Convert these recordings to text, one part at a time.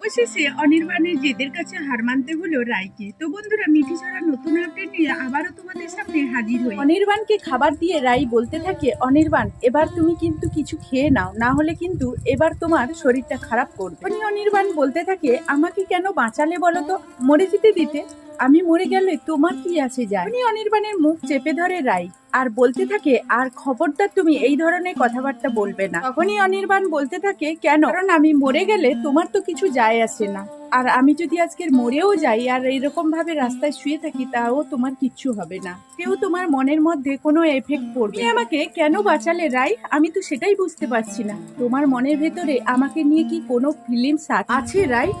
অবশেষে অনির্বাণের জেদের কাছে হার মানতে হলো রায়কে। তো বন্ধুরা, মিঠি ছাড়া নতুন আপডেট নিয়ে আবারও তোমাদের সামনে হাজির হই। অনির্বাণকে খাবার দিয়ে রাই বলতে থাকে, অনির্বাণ, এবার তুমি কিন্তু কিছু খেয়ে নাও, না হলে কিন্তু এবার তোমার শরীরটা খারাপ করবে। অনির্বাণ বলতে থাকে, আমাকে কেন বাঁচালে বলো তো? মরে যেতে দিতে? আমি মরে গেলে তোমার কি আছে যায়? অনির্বাণের মুখ চেপে ধরে রাই আর বলতে থাকে, আর খবরদার তুমি এই ধরনের কথাবার্তা বলবে না। তখনই অনির্বাণ বলতে থাকে, কেন? কারণ আমি মরে গেলে তোমার তো কিছু যায় আসে না। আর আমি যদি আজকের মরেও যাই আর এরকম ভাবে রাস্তায় শুয়ে থাকি, তাও তোমার কিচ্ছু হবে না। কেউ তোমার মনের মধ্যে কোনো এফেক্ট পড়বে আমাকে কেন বাঁচালে, রাই? আমি তো সেটাই বুঝতে পারছি না। তোমার মনের ভেতরে আমাকে নিয়ে কি কোনো ফিলিংস আছে, রাই?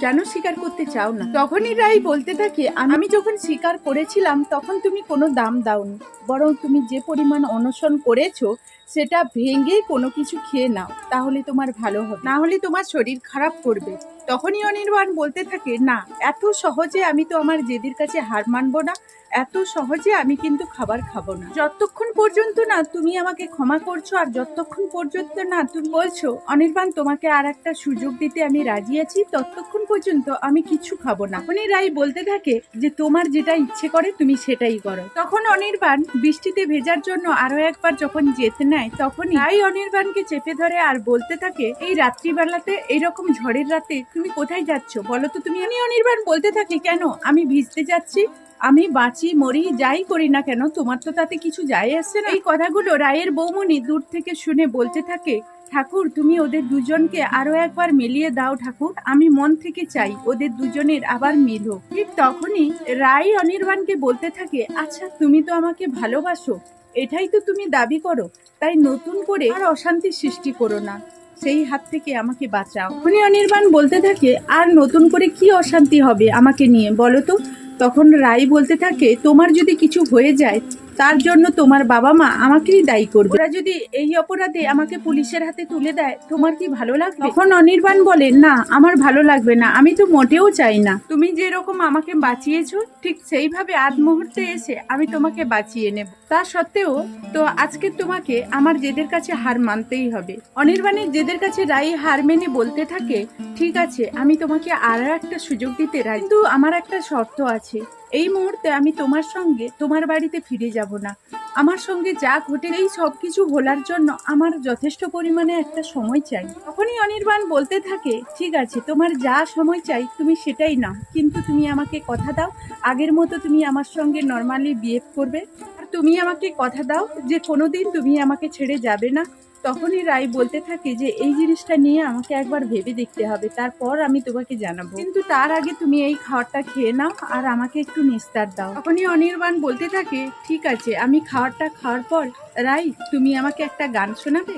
কেন স্বীকার করতে চাও না? তখনই রাই বলতে থাকে আমি যখন স্বীকার করেছিলাম, তখন তুমি কোনো দাম দাওনি। বরং তুমি যে পরিমাণ অনশন করেছ, সেটা ভেঙে কোনো কিছু খেয়ে নাও। তাহলে তোমার ভালো হবে। না হলে তোমার শরীর খারাপ করবে। তখনই অনির্বাণ বলতে থাকে, না, এত সহজে আমি তো আমার জেদির কাছে হার মানবো না, এত সহজে আমি কিন্তু খাবার খাব না। যতক্ষণ পর্যন্ত না তুমি আমাকে ক্ষমা করছ আর যতক্ষণ পর্যন্ত না তুমি বলছো, অনির্বাণ তোমাকে আর একটা সুযোগ দিতে আমি রাজি আছি, ততক্ষণ পর্যন্ত আমি কিছু খাব না। উনি রাই বলতে থাকে যে, তোমার যেটা ইচ্ছে করে, তুমি সেটাই করো। তখন অনির্বাণ বৃষ্টিতে ভেজার জন্য আরও একবার যখন যেতে নেয় তখন রাই অনির্বাণকে চেপে ধরে আর বলতে থাকে, এই রাত্রিবেলাতে এইরকম ঝড়ের রাতে তুমি কোথায় যাচ্ছ? বলো তো তুমি। আমি অনির্বাণ বলতে থাকি, কেন? আমি ভিজতে যাচ্ছি, আমি বাঁচি, মরি, যাই করি না কেন, তোমার তো তাতে কিছু যায় আসছে না। এই কথাগুলো রায়ের বৌমনি দূর থেকে শুনে বলতে থাকে, ঠাকুর, তুমি ওদের দুজনকে আরও একবার মিলিয়ে দাও ঠাকুর, আমি মন থেকে চাই ওদের দুজনের আবার মিল। ঠিক তখনই রায় অনির্বাণকে বলতে থাকে আচ্ছা তুমি তো আমাকে ভালোবাসো, এটাই তো তুমি দাবি করো, তাই নতুন করে আর অশান্তির সৃষ্টি করো না। সেই হাত থেকে আমাকে বাঁচাও। উনি অনির্বাণ বলতে থাকে, আর নতুন করে কি অশান্তি হবে আমাকে নিয়ে? বলো তো। তখন রাই বলতে থাকে, তোমার যদি কিছু হয়ে যায় তার জন্য তোমার বাবা মা আমাকেই দায়ী করবে। ওরা যদি এই অপরাধে আমাকে পুলিশের হাতে তুলে দেয়, তোমার কি ভালো লাগবে? তখন অনির্বাণ বলে, না, আমার ভালো লাগবে না, আমি তো মোটেও চাই না। তুমি যেরকম আমাকে বাঁচিয়েছো, ঠিক সেইভাবে আধ মুহূর্তে এসে আমি তোমাকে বাঁচিয়ে নেব। তা সত্ত্বেও, তো আজকে তোমাকে আমার জেদের কাছে হার মানতেই হবে। অনির্বাণের জেদের কাছে রাই হার মেনে বলতে থাকে, ঠিক আছে, আমি তোমাকে আরও একটা সুযোগ দিতে রাই কিন্তু আমার একটা শর্ত আছে। এই মুহূর্তে আমি তোমার সঙ্গে তোমার বাড়িতে ফিরে যাব না। আমার সঙ্গে যা ঘটে এই সব কিছু ভোলার জন্য আমার যথেষ্ট পরিমাণে একটা সময় চাই। তখনই অনির্বাণ বলতে থাকে, ঠিক আছে, তোমার যা সময় চাই তুমি সেটাই নাও। কিন্তু তুমি আমাকে কথা দাও, আগের মতো তুমি আমার সঙ্গে নর্মালি বিহেভ করবে। আর তুমি আমাকে কথা দাও যে কোনোদিন তুমি আমাকে ছেড়ে যাবে না। তখনই রাই বলতে থাকে যে, এই জিনিসটা নিয়ে আমাকে একবার ভেবে দেখতে হবে, তারপর আমি তোমাকে জানাব। কিন্তু তার আগে তুমি এই খাওয়ারটা খেয়ে নাও আর আমাকে একটু নিস্তার দাও। তখনই অনির্বাণ বলতে থাকে, ঠিক আছে, আমি খাওয়ারটা খাওয়ার পর, রাই, তুমি আমাকে একটা গান শোনাবে?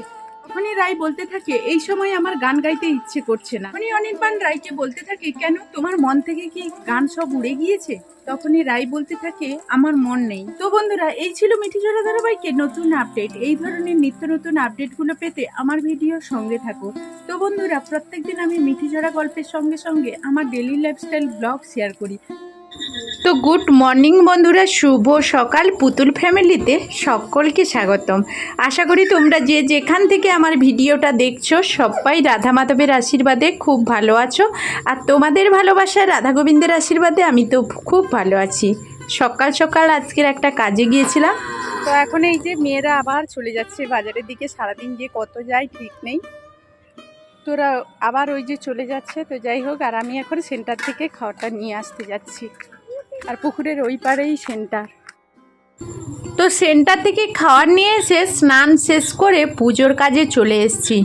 তখনই রাই বলতে থাকে, এই সময় আমার গান গাইতে ইচ্ছে করছে না। তখনই অনির্বাণ রায়কে বলতে থাকে, কেন? তোমার মন থেকে কি গান সব উড়ে গিয়েছে? তখনই রাই বলতে থাকে, আমার মন নেই। তো বন্ধুরা, এই ছিল মিঠি জোড়া ধারাবাহিকের নতুন আপডেট। এই ধরনের নিত্য নতুন আপডেটগুলো পেতে আমার ভিডিও সঙ্গে থাকো। তো বন্ধুরা, প্রত্যেকদিন আমি মিঠি জোড়া গল্পের সঙ্গে সঙ্গে আমার ডেলি লাইফস্টাইল ব্লগ শেয়ার করি। তো গুড মর্নিং বন্ধুরা, শুভ সকাল পুতুল ফ্যামিলিতে সকলকে স্বাগতম। আশা করি তোমরা যে যেখান থেকে আমার ভিডিওটা দেখছ, সবাই রাধা মাধবের আশীর্বাদে খুব ভালো আছো। আর তোমাদের ভালোবাসা রাধা গোবিন্দের আশীর্বাদে আমি তো খুব ভালো আছি। সকাল সকাল আজকের একটা কাজে গিয়েছিলাম। তো এখন এই যে মেয়েরা আবার চলে যাচ্ছে বাজারের দিকে, সারাদিন যে কত যায় ঠিক নেই। তোরা আবার ওই যে চলে যাচ্ছে, তো যাই হোক, আর আমি এখন সেন্টার থেকে খাওয়াটা নিয়ে আসতে যাচ্ছি। আর পুকুরের ওই পারেই সেন্টার। তো সেন্টার থেকে খাবার নিয়ে এসে স্নান শেষ করে পুজোর কাজে চলে এসেছি।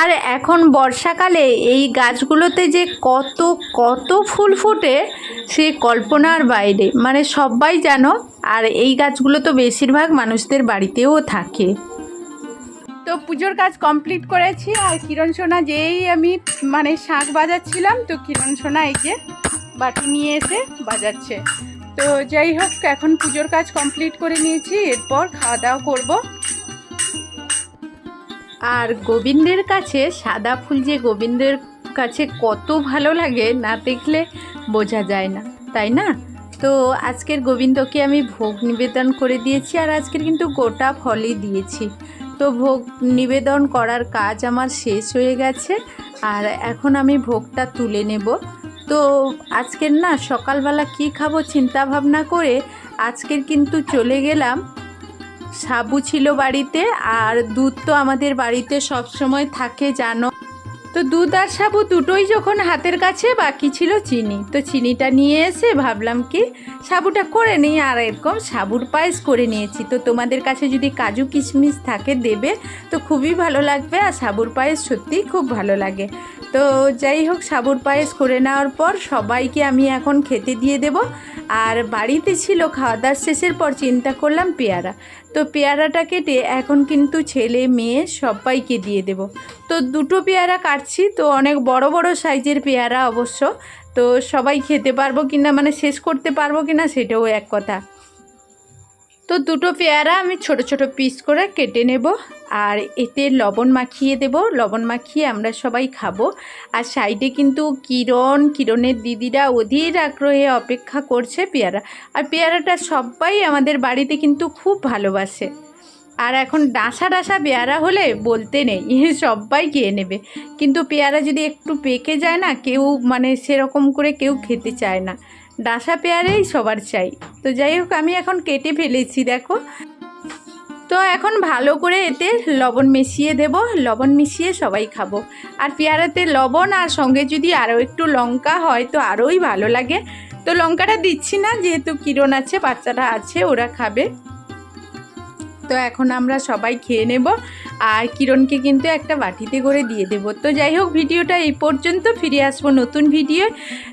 আর এখন বর্ষাকালে এই গাছগুলোতে যে কত কত ফুল ফুটে, সে কল্পনার বাইরে। মানে সবাই জানো, আর এই গাছগুলো তো বেশিরভাগ মানুষদের বাড়িতেও থাকে। তো পুজোর কাজ কমপ্লিট করেছি আর কিরণ সোনা যেই আমি মানে শাঁখ বাজাচ্ছিলাম, তো কিরণ সোনা এই যে বাটি নিয়ে এসে বাজাচ্ছে। তো যাই হোক, এখন পুজোর কাজ কমপ্লিট করে নিয়েছি, এরপর খাওয়া দাওয়া করব। আর গোবিন্দের কাছে, সাদা ফুল যে গোবিন্দের কাছে কত ভালো লাগে, না দেখলে বোঝা যায় না, তাই না? তো আজকের গোবিন্দকে আমি ভোগ নিবেদন করে দিয়েছি, আর আজকের কিন্তু গোটা ফলই দিয়েছি। তো ভোগ নিবেদন করার কাজ আমার শেষ হয়ে গেছে, আর এখন আমি ভোগটা তুলে নেব। তো আজকের না সকালবেলা কি খাব চিন্তা ভাবনা করে আজকের কিন্তু চলে গেলাম। সাবু ছিল বাড়িতে, আর দুধ তো আমাদের বাড়িতে সব সময় থাকে, জানো। তো দুধ আর সাবু দুটোই যখন হাতের কাছে, বাকি ছিল চিনি। তো চিনিটা নিয়ে এসে ভাবলাম কি, সাবুটা করে নিই, আর এরকম সাবুর পায়েস করে নিয়েছি। তো তোমাদের কাছে যদি কাজু কিশমিশ থাকে দেবে, তো খুবই ভালো লাগবে, আর সাবুর পায়েস সত্যিই খুব ভালো লাগে। তো যাই হোক, সাবুর পায়েস করে নেওয়ার পর সবাইকে আমি এখন খেতে দিয়ে দেব। আর বাড়িতে ছিল খাওয়া দাওয়ার শেষের পর চিন্তা করলাম পেয়ারা। তো পেয়ারাটা কেটে এখন কিন্তু ছেলে, মেয়ে সবাইকে দিয়ে দেব। তো দুটো পেয়ারা কাটছি, তো অনেক বড় বড় সাইজের পেয়ারা অবশ্য। তো সবাই খেতে পারব কিনা মানে শেষ করতে পারব কিনা সেটাও এক কথা। তো দুটো পেয়ারা আমি ছোট ছোট পিস করে কেটে নেব, আর এতে লবণ মাখিয়ে দেব। লবণ মাখিয়ে আমরা সবাই খাব। আর সাইডে কিন্তু কিরণ, কিরণের দিদিরা অধীর আগ্রহে অপেক্ষা করছে পেয়ারা। আর পেয়ারাটা সবাই আমাদের বাড়িতে কিন্তু খুব ভালোবাসে। আর এখন ডাসা ডাসা পেয়ারা হলে বলতে নেই, সবাই খেয়ে নেবে। কিন্তু পেয়ারা যদি একটু পেকে যায় না, কেউ মানে সেরকম করে কেউ খেতে চায় না। ডাসা পেয়ারেই সবার চাই। তো যাই হোক, আমি এখন কেটে ফেলেছি, দেখো। তো এখন ভালো করে এতে লবণ মিশিয়ে দেব। লবণ মিশিয়ে সবাই খাব। আর পেয়ারাতে লবণ আর সঙ্গে যদি আরও একটু লঙ্কা হয়, তো আরোই ভালো লাগে। তো লঙ্কাটা দিচ্ছি না, যেহেতু কিরণ আছে বাচ্চাটা আছে, ওরা খাবে। তো এখন আমরা সবাই খেয়ে নেব। আর কিরণকে কিন্তু একটা বাটিতে করে দিয়ে দেব। তো যাই হোক, ভিডিওটা এই পর্যন্ত। ফিরে আসব নতুন ভিডিও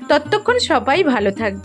ততক্ষণ সবাই ভালো থাকবে।